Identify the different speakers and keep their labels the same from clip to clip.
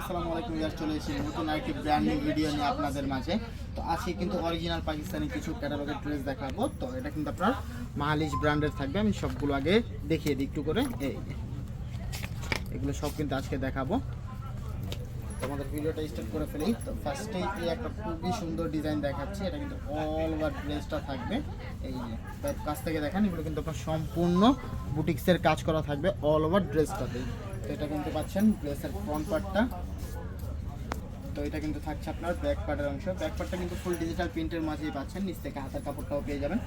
Speaker 1: আসসালামু আলাইকুম। ইয়ার চলে এসেছি নতুন নিয়ে আপনাদের মাঝে। তো আজকে কিন্তু অরিজিনাল পাকিস্তানি কিছু ক্যাটালগের ড্রেস দেখাবো। তো এটা কিন্তু আপনার ব্র্যান্ডের থাকবে। আমি সবগুলো আগে দেখিয়ে দিই একটু করে। এই, এগুলো সব কিন্তু আজকে দেখাবো। আমাদের ভিডিওটা স্টার্ট করে ফেলি। তো একটা খুবই সুন্দর ডিজাইন দেখাচ্ছি। এটা কিন্তু অল ওভার ড্রেসটা থাকবে। এই কাছ থেকে এগুলো কিন্তু আপনার সম্পূর্ণ বুটিক্সের কাজ করা থাকবে অল ওভার ড্রেসটাতেই তো এটা কিন্তু পাচ্ছেন ড্রেসের ফ্রন্ট পার্টটা তো এটা কিন্তু থাকছে আপনার ব্যাক পার্টের অংশ। ব্যাক পার্টটা কিন্তু ফুল ডিজিটাল প্রিন্টের মাঝেই পাচ্ছেন, নিচ থেকে হাতের কাপড়টাও পেয়ে যাবেন।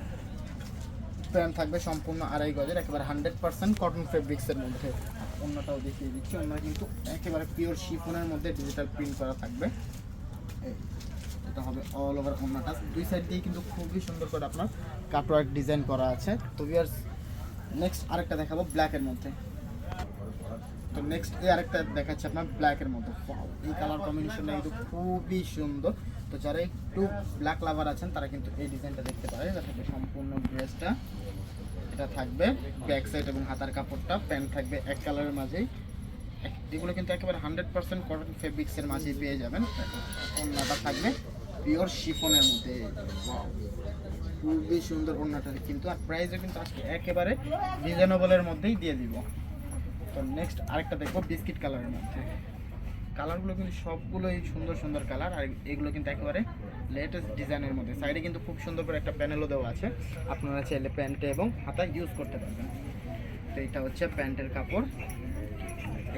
Speaker 1: প্যান্ট থাকবে সম্পূর্ণ আড়াই গজের, একেবারে হান্ড্রেড পার্সেন্ট কটন ফেব্রিক্সের মধ্যে। অন্যটাও দেখিয়ে দিচ্ছি, অন্য কিন্তু একেবারে পিওর শিফনের মধ্যে ডিজিটাল প্রিন্ট করা থাকবে। এটা হবে অল ওভার অন্যটা। দুই সাইড দিয়ে কিন্তু খুবই সুন্দর করে আপনার কাটওয়ার্ক ডিজাইন করা আছে। তো ভিউয়ার্স নেক্সট আরেকটা দেখাবো ব্ল্যাকের মধ্যে। তো নেক্সট এই আরেকটা দেখাচ্ছে আপনার ব্ল্যাকের Wow, এই কালার কম্বিনেশনটা কিন্তু খুবই সুন্দর। তো যারা একটু ব্ল্যাক লাভার আছেন তারা কিন্তু এই ডিজাইনটা দেখতে পারে। থাকবে সম্পূর্ণ ড্রেসটা এটা থাকবে ব্যাক সাইড এবং হাতার কাপড়টা প্যান্ট থাকবে এক কালারের মাঝেই। এগুলো কিন্তু একেবারে হান্ড্রেড পার্সেন্ট কটন ফেব্রিক্সের মাঝেই পেয়ে যাবেন। ওড়নাটা থাকবে পিওর শিফনের মধ্যে। খুবই সুন্দর ওড়নাটা কিন্তু। আর প্রাইসও কিন্তু আজকে একেবারে রিজনেবলের মধ্যেই দিয়ে দিব। তো নেক্সট আরেকটা দেখব বিস্কিট কালারের মধ্যে। কালারগুলো কিন্তু সবগুলোই সুন্দর সুন্দর কালার আর এগুলো কিন্তু একেবারে লেটেস্ট ডিজাইনের মধ্যে। সাইডে কিন্তু খুব সুন্দর করে একটা প্যানেলও দেওয়া আছে। আপনারা চাইলে প্যান্টে এবং হাতায় ইউজ করতে পারবেন। তো এইটা হচ্ছে প্যান্টের কাপড়।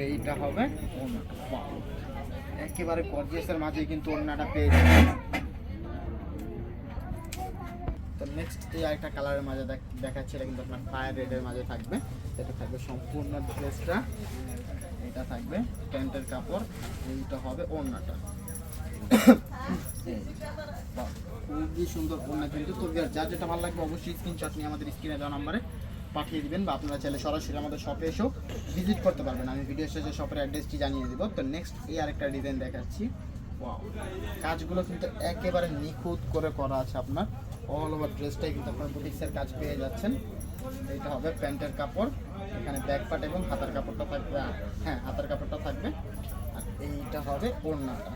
Speaker 1: এইটা হবে একেবারে গর্জিয়াসের মাঝেই কিন্তু ওড়নাটা পেয়ে যাবেন তো নেক্সট এই আরেকটা কালারের মাঝে দেখ- দেখাচ্ছি, এটা কিন্তু আপনার ফায়ার রেডের মাঝে থাকবে। এটা থাকবে সম্পূর্ণ ড্রেসটা এটা থাকবে প্যান্টের কাপড়, এইটা হবে ওড়নাটা। খুবই সুন্দর ওড়না কিন্তু। তো যার যেটা ভালো লাগবে অবশ্যই স্ক্রিনশট নিয়ে আমাদের স্ক্রিনে দেওয়া নাম্বারে পাঠিয়ে দিবেন বা আপনারা চাইলে সরাসরি আমাদের শপে এসেও ভিজিট করতে পারবেন। আমি ভিডিও শেষে শপের অ্যাড্রেসটি জানিয়ে দিব। তো নেক্সট এই আরেকটা ডিজাইন দেখাচ্ছি। কাজগুলো কিন্তু একেবারে নিখুঁত করে করা আছে আপনার। অল ওভার ড্রেসটাই কিন্তু আপনার বুটিক্সের কাজ পেয়ে যাচ্ছেন। এইটা হবে প্যান্টের কাপড়, এখানে ব্যাক পার্ট এবং হাতার কাপড়টা থাকবে হ্যাঁ হাতার কাপড়টা থাকবে। আর এইটা হবে ওড়নাটা।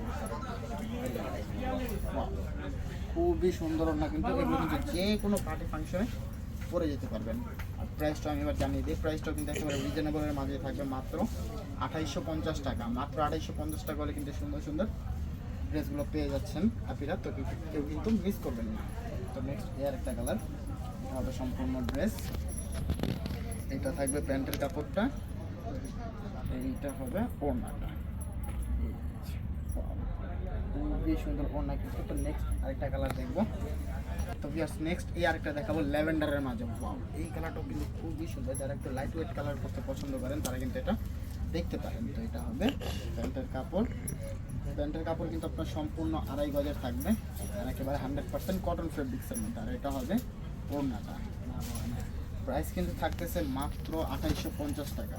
Speaker 1: খুবই সুন্দর ওড়না কিন্তু। এগুলো কিন্তু যে কোনো পার্টি ফাংশনে পরে যেতে পারবেন। আর প্রাইসটা আমি এবার জানিয়ে দিই। প্রাইসটাও কিন্তু একেবারে রিজনেবলের মাঝে থাকবে মাত্র আঠাইশশো পঞ্চাশ টাকা। মাত্র আঠাইশশো পঞ্চাশ টাকা হলে কিন্তু সুন্দর সুন্দর ড্রেসগুলো পেয়ে যাচ্ছেন। আপিরা তো কেউ কিন্তু মিস করবেন না। তো নেক্সট এর একটা কালার হবে সম্পূর্ণ ড্রেস এটা থাকবে প্যান্টের কাপড়টা, এইটা হবে ওড়নাটা। খুবই সুন্দর ওড়না কিন্তু। তো নেক্সট আরেকটা কালার দেখব। তো ভিয়ার্স নেক্সট এই আরেকটা দেখাবো ল্যাভেন্ডারের মাঝে। ওয়াও এই কালারটাও কিন্তু খুবই সুন্দর। যারা একটু লাইট ওয়েট কালার করতে পছন্দ করেন, তারা কিন্তু এটা দেখতে পারেন। তো এটা হবে প্যান্টের কাপড়। প্যান্টের কাপড় কিন্তু আপনার সম্পূর্ণ আড়াই গজের থাকবে। আর একেবারে হান্ড্রেড পার্সেন্ট কটন ফেব্রিক্সের মধ্যে, আর এটা হবে ওড়নাটা। প্রাইস কিন্তু থাকতেছে মাত্র আঠাইশশো পঞ্চাশ টাকা।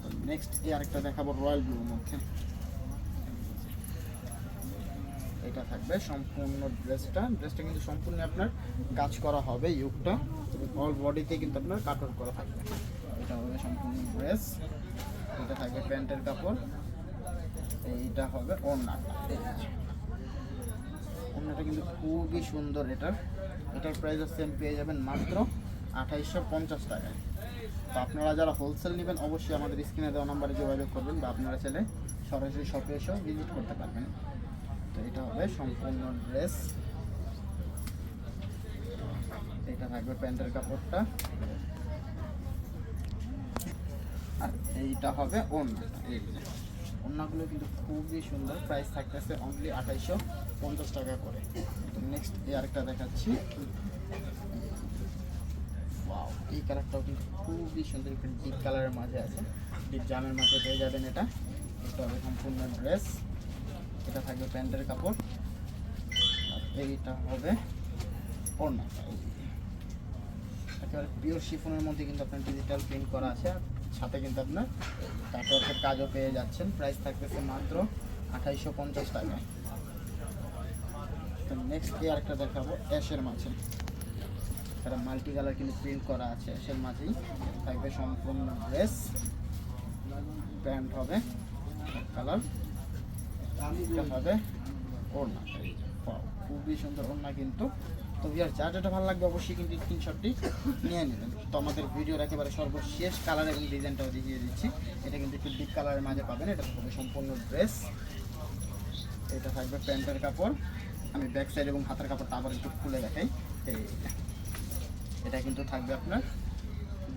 Speaker 1: তো নেক্সট এই আরেকটা দেখাবো রয়্যাল ব্লুর মধ্যে। এটা থাকবে সম্পূর্ণ ড্রেসটা ড্রেসটা কিন্তু সম্পূর্ণ আপনার কাজ করা হবে ইউকটা। অল বডিতে কিন্তু আপনার কাটওয়ার্ক করা থাকবে। এটা হবে সম্পূর্ণ ড্রেস এটা থাকবে প্যান্টের কাপড়। এইটা হবে ওড়নাটা। ওড়নাটা কিন্তু খুবই সুন্দর এটার এটার প্রাইসও সেম পেয়ে যাবেন মাত্র আঠাইশশো পঞ্চাশ টাকায় তো আপনারা যারা হোলসেল নেবেন, অবশ্যই আমাদের স্ক্রিনে দেওয়া নাম্বারে যোগাযোগ করবেন বা আপনারা চাইলে সরাসরি শপে এসেও ভিজিট করতে পারবেন। তো এটা হবে সম্পূর্ণ ড্রেস এটা থাকবে প্যান্টের কাপড়টা। আর এইটা হবে ওড়নাটা। এই ওড়নাগুলো কিন্তু খুবই সুন্দর। প্রাইস থাকতেছে অনলি আঠাইশো পঞ্চাশ টাকা করে। নেক্সট এই আরেকটা দেখাচ্ছি। এই কালারটাও কিন্তু খুবই সুন্দর। একটু ডিপ কালারের মাঝে আছে। ডিপ জামের মাঝে পেয়ে যাবেন এটা। এটা হবে সম্পূর্ণ ড্রেস এটা থাকবে প্যান্টের কাপড়। আর এইটা হবে ওড়না। একেবারে পিওর শিফনের মধ্যে কিন্তু আপনার ডিজিটাল প্রিন্ট করা আছে। আর সাথে কিন্তু আপনার কাটওয়ার্কের কাজও পেয়ে যাচ্ছেন। প্রাইস থাকতেছে মাত্র আঠাইশো পঞ্চাশ টাকায় তো নেক্সট এই আরেকটা দেখাবো? অ্যাশের মাঝে তারা মাল্টি কালার কিন্তু প্রিন্ট করা আছে অ্যাশের মাঝেই থাকবে সম্পূর্ণ ড্রেস প্যান্ট হবে কালার হবে ওড়না। খুবই সুন্দর ওড়না কিন্তু। তো ভিয়ার যার যেটা ভালো লাগবে অবশ্যই কিন্তু স্ক্রিনশটটি নিয়ে নেবেন। তো আমাদের ভিডিওর একেবারে সর্বশেষ কালার এবং ডিজাইনটাও দেখিয়ে দিচ্ছি। এটা কিন্তু একটু ডিপ কালারের মাঝে পাবেন এটা হবে সম্পূর্ণ ড্রেস এটা থাকবে প্যান্টের কাপড়। আমি ব্যাক সাইড এবং হাতের কাপড়টা আবার একটু খুলে দেখাই। এটা কিন্তু থাকবে আপনার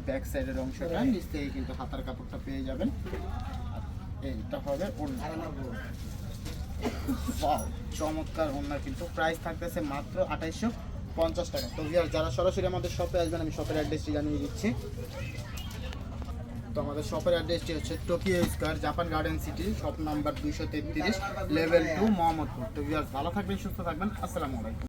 Speaker 1: ব্যাক সাইডের অংশটা নিচ থেকে কিন্তু হাতার কাপড়টা পেয়ে যাবেন। এইটা হবে চমৎকার ওড়না কিন্তু প্রাইস থাকতেছে মাত্র আঠাইশশো পঞ্চাশ টাকা। তো ভিয়ার যারা সরাসরি আমাদের শপে আসবেন, আমি শপের অ্যাড্রেসটি জানিয়ে দিচ্ছি। তো আমাদের শপের অ্যাড্রেসটি হচ্ছে Tokyo square Japan garden city shop number দুইশো তেত্রিশ লেভেল টু মোহাম্মদপুর তো ভিয়ার ভালো থাকবেন, সুস্থ থাকবেন। আসসালামু আলাইকুম।